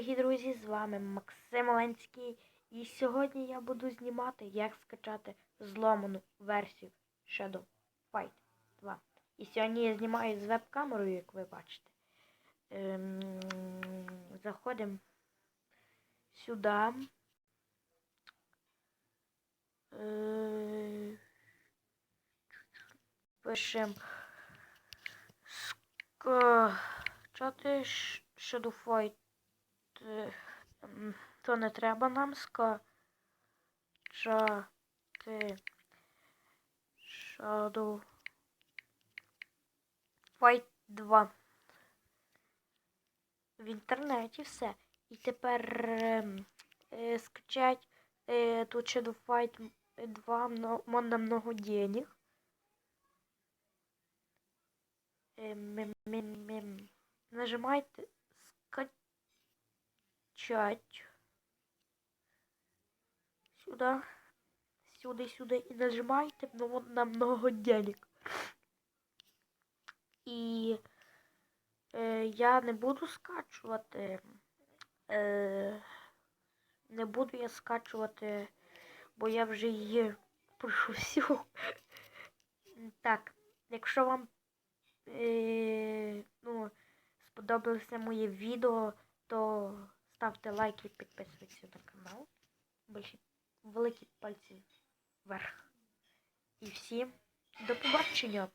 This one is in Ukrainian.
дорогі друзі! З вами Максим Оленський. І сьогодні я буду знімати, як скачати зломану версію Shadow Fight 2. І сьогодні я знімаю з веб-камерою, як ви бачите. Ем, заходимо сюди. Е, Пишемо скачати Shadow Fight. Е, То не треба нам скачати Shadow Fight 2. В інтернеті все. І тепер ем, е, скачать е, тут Shadow Fight 2 мно- мон много денег. Ем, мем, мем, мем. Нажимайте скачать. Сюда. Сюда, сюда. И нажимаете ну, вот на много денег. І е, я не буду скачувати. Е, не буду я скачувати, бо я вже її прошу всю. Так, якщо вам е, ну, сподобалося моє відео, то ставте лайки підписуйтесь на канал. Більше великі пальці вверх. І всім до побачення!